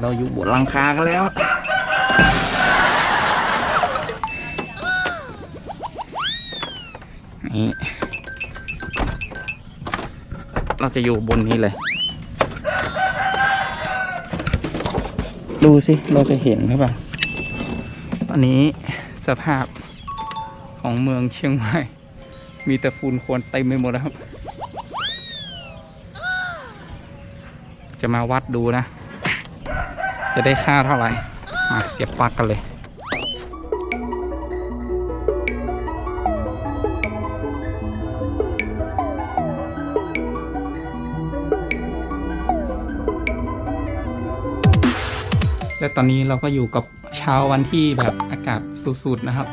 เราอยู่บนหลังคากันแล้ว นี่ เราจะอยู่บนนี้เลย ดูสิ เราจะเห็นหรือเปล่าอันนี้สภาพของเมืองเชียงใหม่ มีแต่ฝุ่นควนเต็มไปหมดแล้วครับ จะมาวัดดูนะ จะได้ค่าเท่าไหร่มาเสียบปลั๊กกันเลยและตอนนี้เราก็อยู่กับเช้าวันที่แบบอากาศสุดๆนะครับ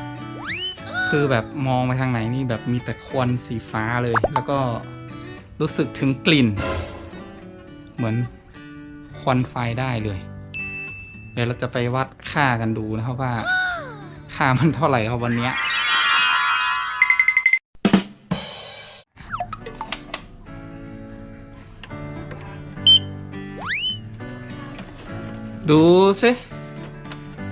คือแบบมองไปทางไหนนี่แบบมีแต่ควันสีฟ้าเลย แล้วก็รู้สึกถึงกลิ่น เหมือนควันไฟได้เลย เดี๋ยวเราจะไปวัดค่ากันดูนะครับว่า ค่ามันเท่าไหร่ครับวันเนี้ยดูสิ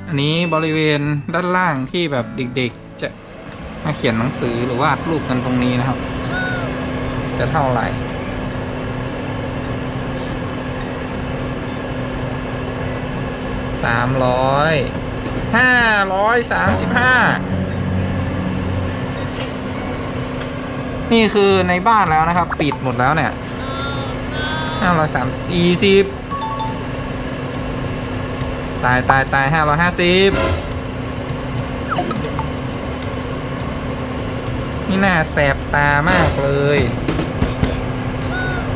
อันนี้บริเวณด้านล่างที่แบบเด็กๆจะมาเขียนหนังสือหรือวาดรูปกันตรงนี้นะครับ จะเท่าไหร่ สามร้อยห้าร้อยสามสิบห้านี่คือในบ้านแล้วนะครับ ปิดหมดแล้วเนี่ยห้าร้อยสามสี่สิบตายตายตายห้าร้อยห้าสิบนี่น่าแสบตามากเลย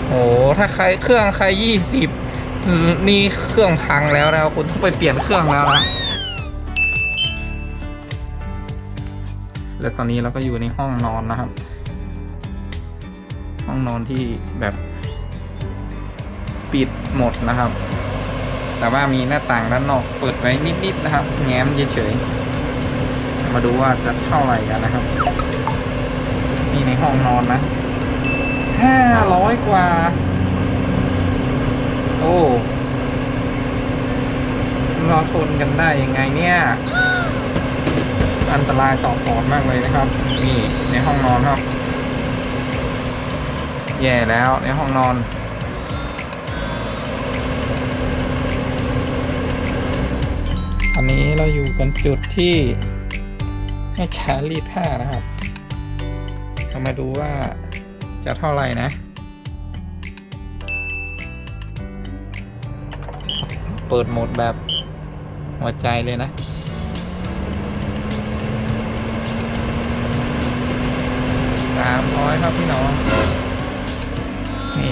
โอ้ถ้าใครเครื่องใครยี่สิบ นี่เครื่องพังแล้วนะคุณต้องไปเปลี่ยนเครื่องแล้วนะและตอนนี้เราก็อยู่ในห้องนอนนะครับ ห้องนอนที่แบบปิดหมดนะครับ แต่ว่ามีหน้าต่างด้านนอกเปิดไว้นิดๆนะครับ แง้มเฉยๆมาดูว่าจะเท่าไหร่กันนะครับนี่ในห้องนอนนะห้าร้อยกว่า อ้ เราทนกันได้ยังไงเนี่ย อันตรายต่อปอดมากเลยนะครับ นี่ในห้องนอนครับแย่แล้วในห้องนอนอันนี้เราอยู่กันจุดที่ให้ชารีดผ้านะครับ เรามาดูว่าจะเท่าไหร่นะ เปิดโหมดแบบหัวใจเลยนะสามร้อยครับพี่น้อง นี่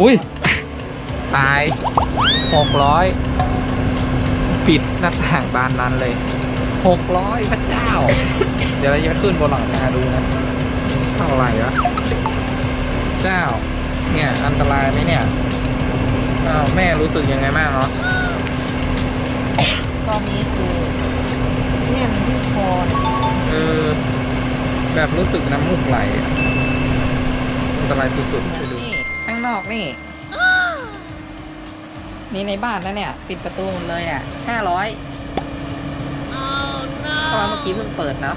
อุ้ย ตายหกร้อยปิดหน้าต่างบานนั้นเลยหกร้อยพระเจ้า เดี๋ยวเราจะขึ้นบนหลังคาดูนะเท่าไหร่วะ เจ้า เนี่ย อันตรายไหมเนี่ย อ้าวแม่รู้สึกยังไงบ้างเนาะตอนนี้คือเนี่ยมันที่คอเนี่ยเออแบบรู้สึกน้ำมูกไหลอะอันตรายสุดๆไปดูนี่ข้างนอกนี่ นี่ในบ้านนะเนี่ย ปิดประตูหมดเลยเนี่ยห้าร้อยเพราะว่าเมื่อกี้เพิ่งเปิดเนาะ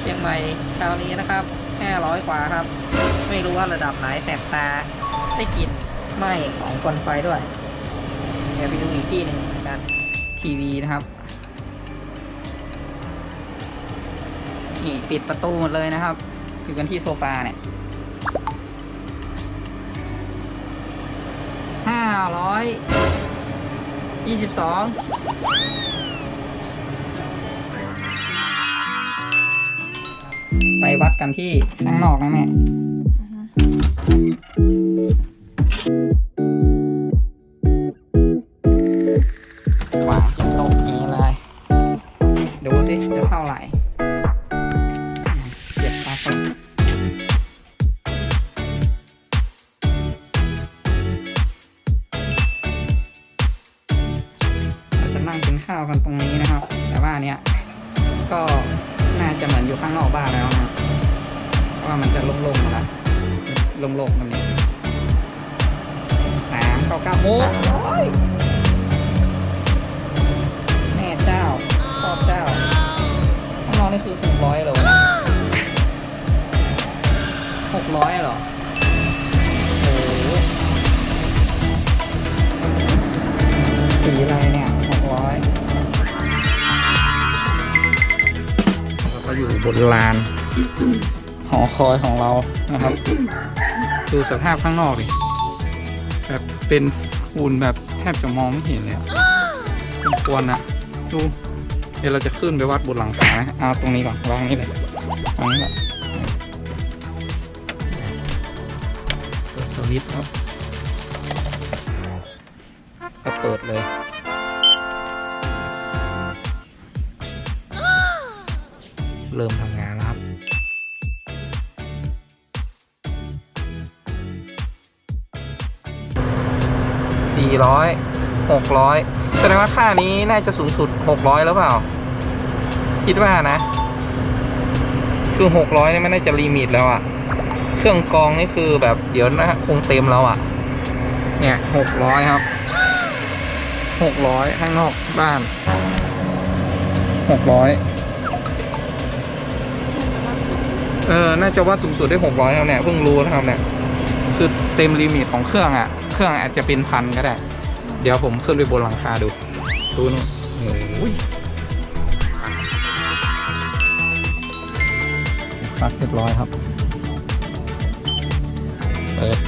เชียงใหม่เช้านี้นะครับห้าร้อยกว่าครับ ไม่รู้ว่าระดับไหนแสบตาได้กลิ่นไหมของควันไฟด้วยเดี๋ยวไปดูอีกที่หนึ่งกันทีวีนะครับนี่ปิดประตูหมดเลยนะครับ อยู่กันที่โซฟาเนี่ยห้าร้อยยี่สิบสองไปวัดกันที่ข้างนอกนะแม่ วางที่โต๊ะนี้เลย ดูสิจะเท่าไหร่เสียบปลั๊กก่อนเราจะนั่งกินข้าวกันตรงนี้นะครับ แต่ว่าเนี้ยก็น่าจะเหมือนอยู่ข้างนอกบ้านแล้วนะเพราะว่ามันจะลงๆหมดแล้วโล่งๆตรงนี้เก้าโอ้ยแม่เจ้าชอบเจ้าข้างนอกนี่คือหกร้อยเหรอวะหกร้อยเหรอโอ้โหสีอะไรเนี่ยหกร้อยเราก็อยู่บนลานหอคอยของเรานะครับ ดูสภาพข้างนอกดิแบบเป็นฝุ่นแบบแทบจะมองไม่เห็นเลยอะควรนะดูเดี๋ยวเราจะขึ้นไปวัดบนหลังคานะเอาตรงนี้ก่อนวางนี่เลยวางนี่แหละสวิตช์ครับก็เปิดเลยเริ่มทำงาน แล้วครับสี่ร้อยหกร้อยแสดงว่าค่านี้น่าจะสูงสุดหกร้อยแล้วเปล่า คิดว่านะ คือหกร้อยนี่มันน่าจะลิมิตแล้วอะเครื่องกองนี่คือแบบเดี๋ยวนะคงเต็มแล้วอะเนี่ยหกร้อยครับหกร้อยข้างนอกบ้านหกร้อยเออ น่าจะว่าสูงสุดได้หกร้อยแล้วเนี่ย เพิ่งรู้นะครับเนี่ย คือเต็มลิมิตของเครื่องอะ่ะ เครื่องอาจจะเป็นพันก็ได้ เดี๋ยวผมขึ้นไปบนหลังคาดูดูนู่นโอ้ยปักเรียบร้อยครับเปิด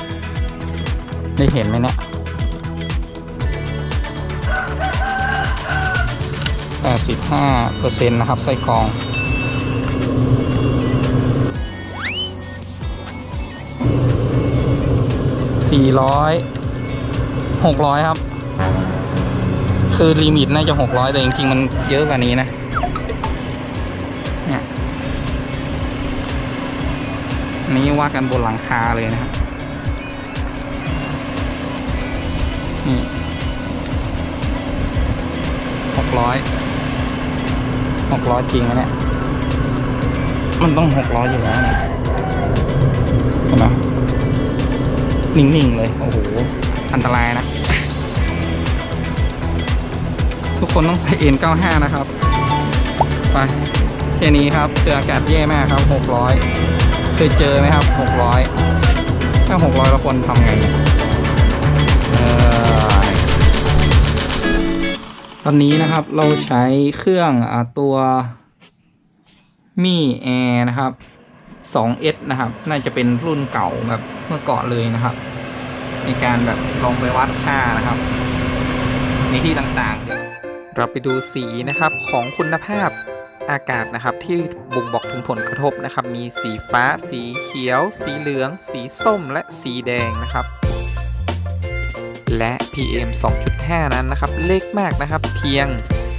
ได้เห็นไหมเนี่ยแปดสิบห้าเปอร์เซ็นต์นะครับไส้กรอง สี่ร้อยหกร้อยครับ คือลิมิตน่าจะหกร้อยแต่จริงๆ มันเยอะกว่านี้นะเนี่ยนี้ว่ากันบนหลังคาเลยนะครับนี่หกร้อยหกร้อยจริงนะเนี่ย มันต้องหกร้อยอยู่แล้วเนี่ย นิ่งๆเลย โอ้โห อันตรายนะ ทุกคนต้องใส่ N95 นะครับ ไปแค่นี้ครับเจออากาศแย่มากครับ 600 เคยเจอไหมครับ 600 ถ้า 600เราควรทำไงตอนนี้นะครับเราใช้เครื่องอตัวมี่แอร์นะครับ 2S นะครับ น่าจะเป็นรุ่นเก่าแบบเมื่อก่อนเลยนะครับ ในการแบบลงไปวัดค่านะครับ ในที่ต่างๆเดี๋ยวเราไปดูสีนะครับของคุณภาพอากาศนะครับที่บ่งบอกถึงผลกระทบนะครับ มีสีฟ้า สีเขียว สีเหลือง สีส้มและสีแดงนะครับ และ PM 2.5 นั้นนะครับ เล็กมากนะครับเพียง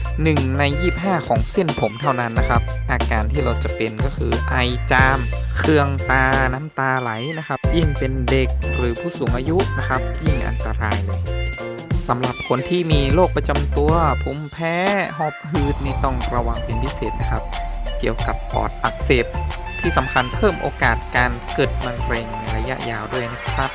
1 ใน 25 ของเส้นผมเท่านั้นนะครับ อาการที่เราจะเป็นก็คือไอจาม เครืองตาน้ำตาไหลนะครับ ยิ่งเป็นเด็กหรือผู้สูงอายุนะครับ ยิ่งอันตรายเลยสำหรับคนที่มีโรคประจำตัวภูมิแพ้หอบหืดนี่ต้องระวังเป็นพิเศษนะครับ เกี่ยวกับปอดอักเสบที่สำคัญเพิ่มโอกาสการเกิดมะเร็งในระยะยาวด้วยนะครับ